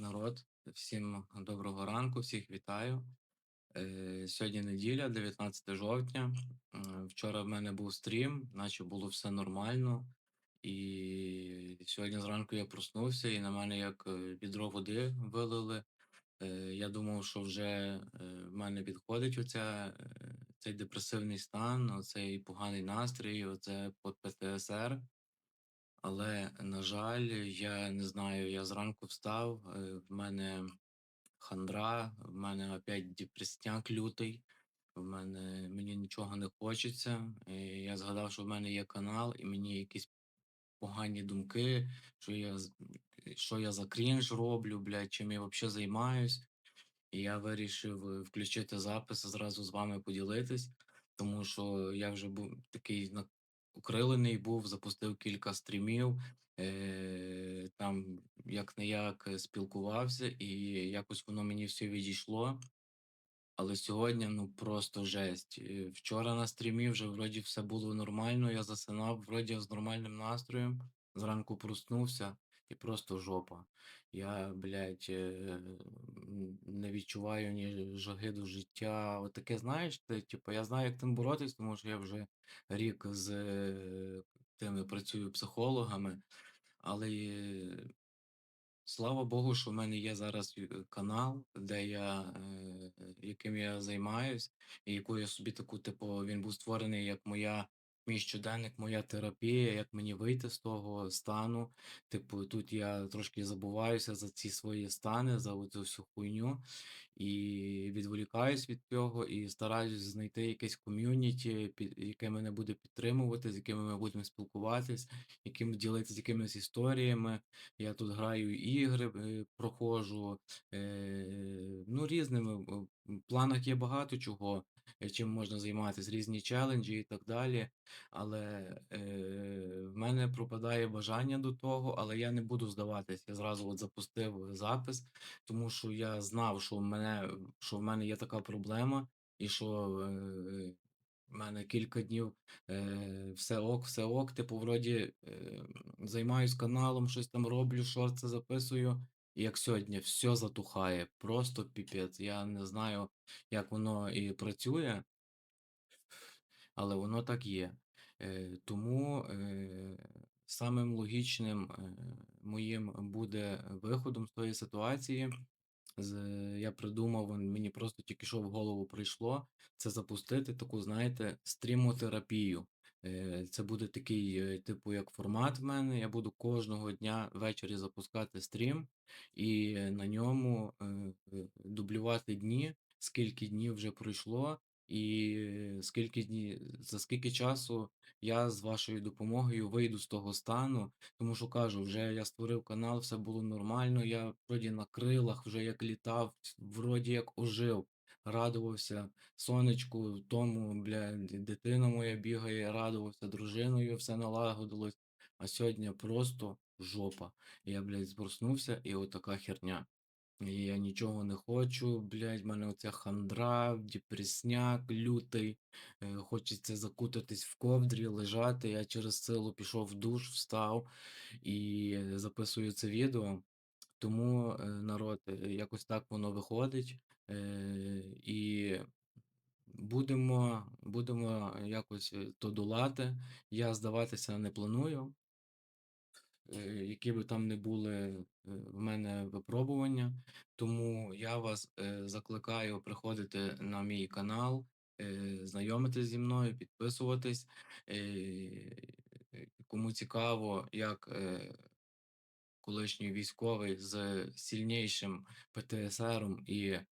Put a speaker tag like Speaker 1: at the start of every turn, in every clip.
Speaker 1: народ, всім доброго ранку, всіх вітаю. Е, Сьогодні неділя, 19 жовтня. Вчора в мене був стрім, наче було все нормально. І сьогодні зранку я проснувся, і на мене як е, відро води вилили. Е, Я думав, що вже в мене підходить оця, цей депресивний стан, оцей поганий настрій, оце ПТСР. Але, на жаль, я не знаю, я зранку встав, е, в мене хандра, в мене опять депресняк лютий, в мене мені нічого не хочеться. І я згадав, що в мене є канал, і мені якісь погані думки, що я, що я за крінж роблю, блядь, чим я взагалі займаюсь. І я вирішив включити запис, зразу з вами поділитись, тому що я вже був такий укрилений був, запустив кілька стрімів, е, там як не як спілкувався, і якось воно мені все відійшло. Але сьогодні ну просто жесть. Е, Вчора на стрімі вже вроді все було нормально. Я засинав, вроді з нормальним настроєм. Зранку проснувся і просто жопа. Я, блядь, е, не відчуваю ні жаги до життя. От таке, знаєш, ти, типу, я знаю, як тим боротись, тому що я вже рік з е, тими працюю психологами, але е, Слава Богу, що в мене є зараз е, канал, де я, яким я займаюсь, і яку я собі таку, типу, він був створений як моя, мій щоденник, моя терапія, як мені вийти з того стану. Типу, тут я трошки забуваюся за ці свої стани, за оцю всю хуйню, і відволікаюсь від цього, і стараюсь знайти якесь ком'юніті, яке мене буде підтримувати, з якими ми будемо спілкуватись, яким ділитися якимись історіями. Я тут граю ігри, е, проходжу, е, ну, різними. В планах є багато чого, чим можна займатися, різні челенджі і так далі. Але е, в мене пропадає бажання до того, але я не буду здаватись. Я зразу от запустив запис, тому що я знав, що в мене, що в мене є така проблема, і що е, в мене кілька днів е, все ок, все ок. Типу, вроді е, займаюсь каналом, щось там роблю, шорти записую. Як сьогодні, все затухає, просто піпець. Я не знаю, як воно і працює, але воно так є. Е, тому е, самим логічним е, моїм буде виходом з тої ситуації. З, я придумав, мені просто тільки що в голову прийшло, це запустити таку, знаєте, стрімотерапію. Е, Це буде такий, е, типу, як формат в мене. Я буду кожного дня ввечері запускати стрім і на ньому е, дублювати дні, скільки днів вже пройшло, і скільки дні, за скільки часу я з вашою допомогою вийду з того стану. Тому що кажу, вже я створив канал, все було нормально. Я вроді на крилах, вже як літав, вроді як ожив, радувався сонечку, тому, бля, дитина моя бігає, радувався дружиною, все налагодилось. А сьогодні просто жопа. Я, блядь, проснувся, і отака херня. Я нічого не хочу, блядь, в мене оця хандра, депресняк лютий. Е, Хочеться закутатись в ковдрі, лежати. Я через силу пішов в душ, встав і записую це відео. Тому, народ, е, якось так воно виходить. Е, І будемо, будемо якось е, то долати. Я здаватися не планую які би там не були в мене випробування. Тому я вас закликаю приходити на мій канал, знайомитись зі мною, підписуватись. Кому цікаво, як колишній військовий з сильнішим ПТСРом і е,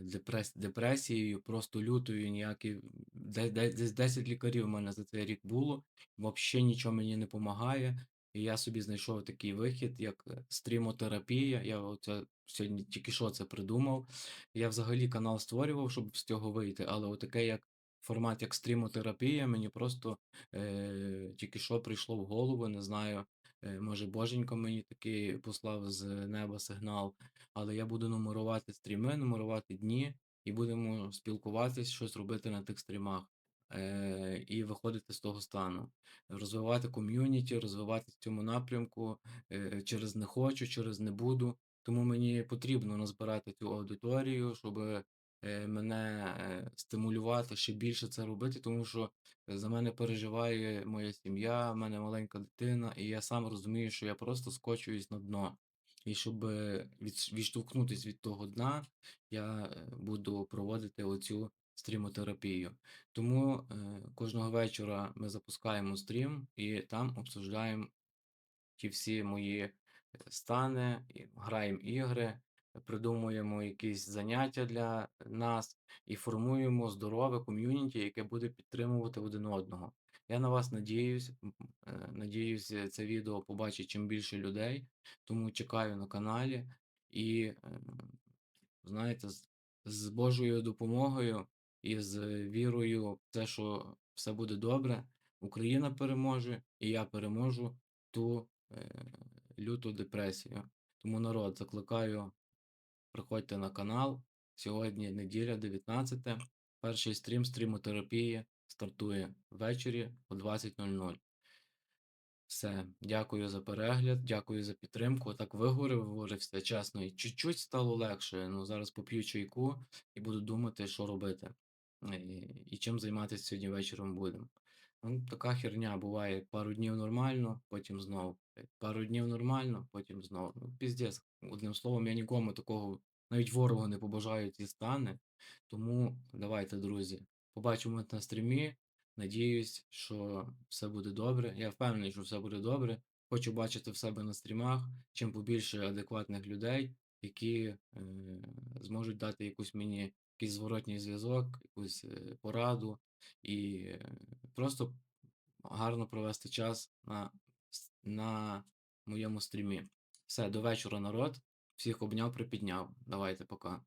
Speaker 1: депрес, депресією, просто лютою ніякі. де- де- Десь 10 лікарів у мене за цей рік було, взагалі нічого мені не допомагає. І я собі знайшов такий вихід, як е, стрімотерапія. Я оце сьогодні тільки що це придумав. Я взагалі канал створював, щоб з цього вийти, але отаке як формат, як стрімотерапія, мені просто е, тільки що прийшло в голову, не знаю. Е, Може, Боженько мені такий послав з неба сигнал, але я буду нумерувати стріми, нумерувати дні, і будемо спілкуватись, щось робити на тих стрімах. е, І виходити з того стану, розвивати ком'юніті, розвивати в цьому напрямку е, через не хочу, через не буду. Тому мені потрібно назбирати цю аудиторію, щоби, е, мене, е, стимулювати ще більше це робити, тому що за мене переживає моя сім'я, в мене маленька дитина, і я сам розумію, що я просто скочуюсь на дно. І щоби відш відштовхнутись від того дна, я, е, буду проводити оцю стрімотерапію. Тому, е, кожного вечора ми запускаємо стрім і там обсуждаємо ті всі мої, е, стани, граємо ігри, придумуємо якісь заняття для нас і формуємо здорове ком'юніті, яке буде підтримувати один одного. Я на вас надіюсь, е, надіюсь, це відео побачить чим більше людей, тому чекаю на каналі і, е, знаєте, з Божою допомогою і з вірою в те, що все буде добре, Україна переможе і я переможу ту, е, люту депресію. Тому, народ, закликаю, приходьте на канал. Сьогодні неділя, 19. Перший стрім стрімотерапії стартує ввечері о 20:00. Все, дякую за перегляд, дякую за підтримку. Так виговорив, виговорився чесно, і чуть-чуть стало легше. Ну, зараз поп'ю чайку і буду думати, що робити, і і чим займатися сьогодні вечором будемо. Ну, така херня буває: пару днів нормально, потім знову, е, пару днів нормально, потім знову. Ну, піздець. Одним словом, я нікому такого, навіть ворогу не побажаю ці стани. Тому давайте, друзі, побачимось на стрімі. Надіюсь, що все буде добре. Я впевнений, що все буде добре. Хочу бачити в себе на стрімах чим побільше адекватних людей, які, е, зможуть дати якусь мені якийсь зворотній зв'язок, якусь, е, пораду і, е, просто гарно провести час на на моєму стрімі. Все, до вечора, народ. Всіх обняв, припідняв. Давайте, пока.